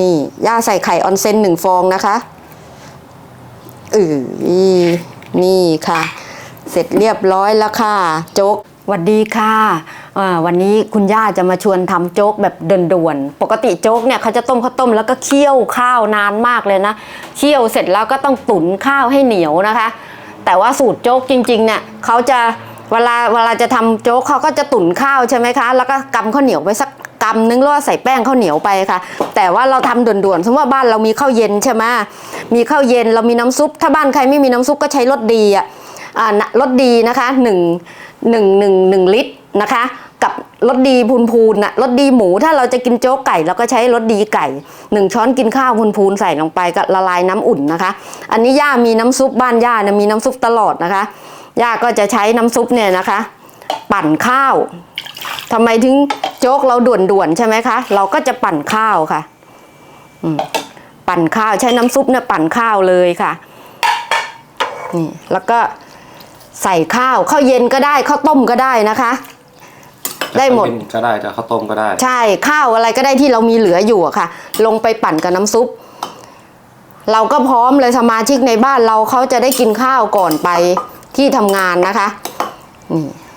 นี่ย่าใส่ไข่ออนเซนหนึ่งฟองนะคะเออนี่ค่ะ เสร็จเรียบร้อยแล้วค่ะโจ๊กวัสดีค่ะวันนี้คุณย่าจะมาชวนทำโจ๊กแบบด่วนๆ ปกติโจ๊กเนี่ยเขาจะต้มข้าวต้มแล้วก็เคี่ยวข้าวนานมากเลยนะ เคี่ยวเสร็จแล้วก็ต้องตุ๋นข้าวให้เหนียวนะคะ แต่ว่าสูตรโจ๊กจริงๆเนี่ยเขาจะเวลาเวลาจะทำโจ๊กเขาก็จะตุ๋นข้าวใช่ไหมคะ แล้วก็กำข้าวเหนียวไปสัก กำนึงแล้วใส่แป้งข้าวเหนียวไปค่ะ แต่ว่าเราทำด่วนๆ สมมติว่าบ้านเรามีข้าวเย็นใช่ไหมมีข้าวเย็นเรามีน้ำซุป ถ้าบ้านใครไม่มีน้ำซุปก็ใช้รสดีอะอ่ารสดีนะคะหนึ่งหนึ่งหนึ่งหนึ่งลิตรนะคะกับรสดีพูนๆน่ะรสดีหมูถ้าเราจะกินโจ๊กไก่เราก็ใช้รสดีไก่หนึ่งช้อนกินข้าวพูนๆใส่ลงไปก็ละลายน้ำอุ่นนะคะ อันนี้ย่ามีน้ำซุปบ้านย่าเนี่ยมีน้ำซุปตลอดนะคะย่าก็จะใช้น้ำซุปเนี่ยนะคะ ปั่นข้าวทำไมถึงโจ๊กเราด่วนๆใช่ไหมคะ เราก็จะปั่นข้าวค่ะอืมปั่นข้าวใช้น้ำซุปเนี่ยปั่นข้าวเลยค่ะนี่แล้วก็ใส่ข้าวข้าวเย็นก็ได้ข้าวต้มก็ได้นะคะ ได้หมดจะเป็นก็ได้จะข้าวต้มก็ได้ ใช่ข้าวอะไรก็ได้ที่เรามีเหลืออยู่อะค่ะ ลงไปปั่นกับน้ำซุป เราก็พร้อมเลยสมาชิกในบ้านเราเขาจะได้กินข้าวก่อนไปที่ทำงานนะคะนี่แป๊บ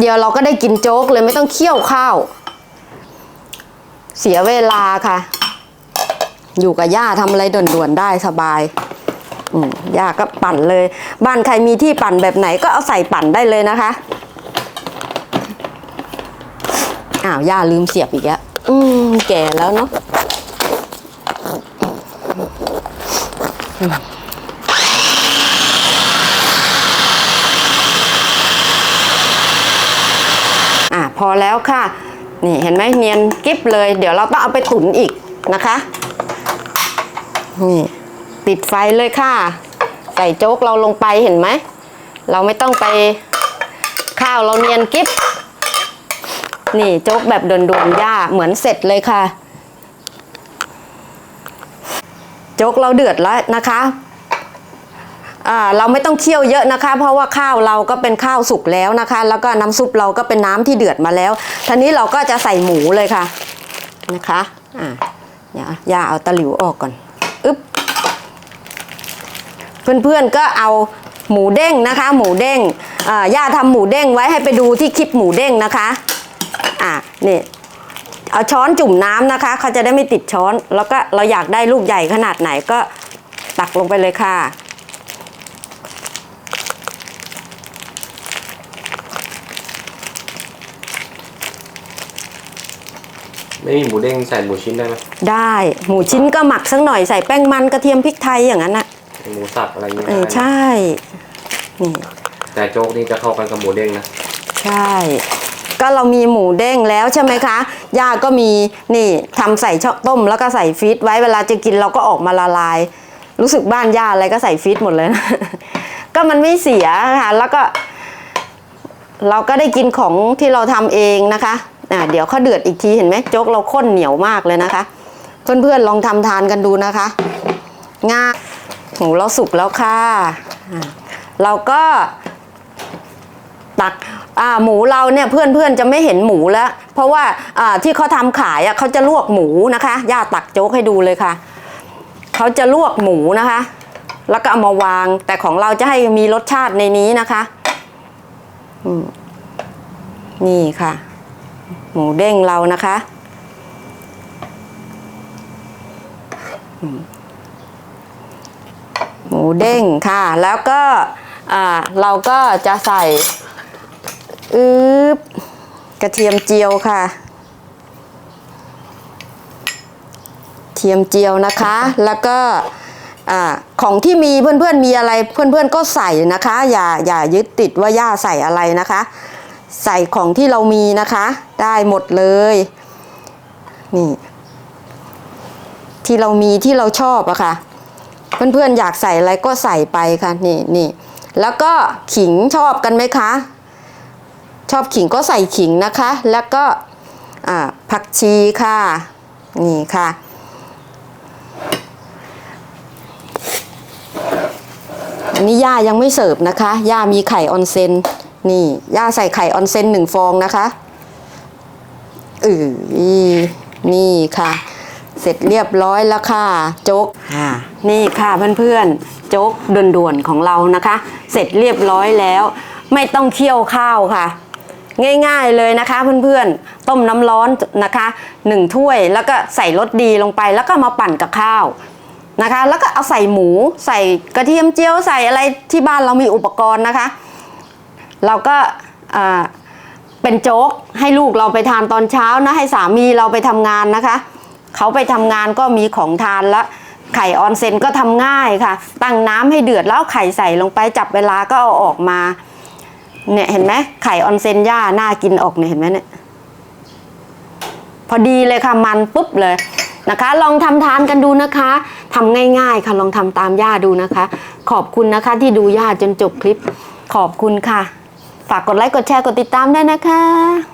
เดียวเราก็ได้กินโจ๊กเลยไม่ต้องเคี่ยวข้าว เสียเวลาค่ะ อยู่กับย่าทำอะไรด่วนๆได้สบายย่าก็ปั่นเลย บ้านใครมีที่ปั่นแบบไหนก็เอาใส่ปั่นได้เลยนะคะ อ้าวย่าลืมเสียบอีกแล้วอืม แก่แล้วเนาะ พอแล้วค่ะ นี่เห็นไหมเนียนกิ๊บเลย เดี๋ยวเราต้องเอาไปตุ๋นอีกนะคะ นี่ปิดไฟเลยค่ะ ใส่โจ๊กเราลงไปเห็นไหม เราไม่ต้องไปข้าวเราเนียนกิ๊บนี่โจ๊กแบบด่วนๆย่าเหมือนเสร็จเลยค่ะ โจ๊กเราเดือดแล้วนะคะ เราไม่ต้องเคี่ยวเยอะนะคะ เพราะว่าข้าวเราก็เป็นข้าวสุกแล้วนะคะ แล้วก็น้ำซุปเราก็เป็นน้ำที่เดือดมาแล้วทีนี้เราก็จะใส่หมูเลยค่ะนะคะอ่าเดี๋ยวย่าเอาตะหลิวออกก่อนอึ๊บเพื่อนๆก็เอาหมูเด้งนะคะ หมูเด้งอ่าย่าทำหมูเด้งไว้ให้ไปดูที่คลิปหมูเด้งนะคะอะนี่เอาช้อนจุ่มน้ำนะคะเขาจะได้ไม่ติดช้อน แล้วก็เราอยากได้ลูกใหญ่ขนาดไหนก็ตักลงไปเลยค่ะ ไม่มีหมูเด้งใส่หมูชิ้นได้ไหมได้หมูชิ้นก็หมักสักหน่อยใส่แป้งมันกระเทียมพริกไทยอย่างนั้นนะหมูสับอะไรเงี้ยเออได้นะใช่ นี่ แต่โจ๊กนี่จะเข้ากันกับหมูเด้งนะ ใช่ ก็เรามีหมูเด้งแล้วใช่ไหมคะ ย่าก็มีนี่ทำใส่ช่องต้มแล้วก็ใส่ฟรีซไว้เวลาจะกินเราก็ออกมาละลาย รู้สึกบ้านย่าอะไรก็ใส่ฟรีซหมดเลยนะก็มันไม่เสียค่ะแล้วก็ เราก็ได้กินของที่เราทำเองนะคะ อ่าเดี๋ยวเขาเดือดอีกทีเห็นไหมโจ๊กเราข้นเหนียวมากเลยนะคะ เพื่อนๆลองทำทานกันดูนะคะง่ายหมูเราสุกแล้วค่ะเราก็ตักอ่าหมูเราเนี่ยเพื่อนๆจะไม่เห็นหมูแล้ว เพราะว่าอ่าที่เขาทำขายอะเขาจะลวกหมูนะคะย่าตักโจ๊กให้ดูเลยค่ะเขาจะลวกหมูนะคะ แล้วก็เอามาวางแต่ของเราจะให้มีรสชาติในนี้นะคะอืมนี่ค่ะ หมูเด้งเรานะคะ หมูเด้งค่ะ แล้วก็เราก็จะใส่อึบกระเทียมเจียวค่ะ เทียมเจียวนะคะ แล้วก็อของที่มีเพื่อนๆมีอะไรเพื่อนๆก็ใส่นะคะ อย่าอย่ายึดติดว่าย่าใส่อะไรนะคะ ใส่ของที่เรามีนะคะ ได้หมดเลยนี่ที่เรามีที่เราชอบอะค่ะ เพื่อนๆอยากใส่อะไรก็ใส่ไปค่ะนี่นี่แล้วก็ขิงชอบกันไหมคะ ชอบขิงก็ใส่ขิงนะคะ แล้วก็ผักชีค่ะ นี่ค่ะ อันนี้ย่ายังไม่เสิร์ฟนะคะ ย่ามีไข่ออนเซน นี่ย่าใส่ไข่ออนเซนหนึ่งฟองนะคะอือนี่ค่ะ เสร็จเรียบร้อยแล้วค่ะโจ๊กค่ะนี่ค่ะเพื่อนๆโจ๊กด่วนๆของเรานะคะ เสร็จเรียบร้อยแล้ว ไม่ต้องเคี่ยวข้าวค่ะ ง่ายๆเลยนะคะเพื่อนๆต้มน้ำร้อนนะคะหนึ่งถ้วยแล้วก็ใส่รสดีลงไปแล้วก็มาปั่นกับข้าวนะคะ แล้วก็เอาใส่หมูใส่กระเทียมเจียวใส่อะไรที่บ้านเรามีอุปกรณ์นะคะ เราก็เป็นโจ๊กให้ลูกเราไปทานตอนเช้านะ ให้สามีเราไปทำงานนะคะ เขาไปทำงานก็มีของทานแล้วไข่ออนเซนก็ทำง่ายค่ะ ตั้งน้ำให้เดือดแล้วไข่ใส่ลงไปจับเวลาก็เอาออกมาเนี่ยเห็นไหมไข่ออนเซนย่าน่ากินออกเนี่ยเห็นไหมเนี่ยพอดีเลยค่ะมันปุ๊บเลยนะคะ ลองทำทานกันดูนะคะทำง่ายๆค่ะลองทำตามย่าดูนะคะ ขอบคุณนะคะที่ดูย่าจนจบคลิปขอบคุณค่ะ ฝากกดไลค์กดแชร์กดติดตามได้วยนะคะ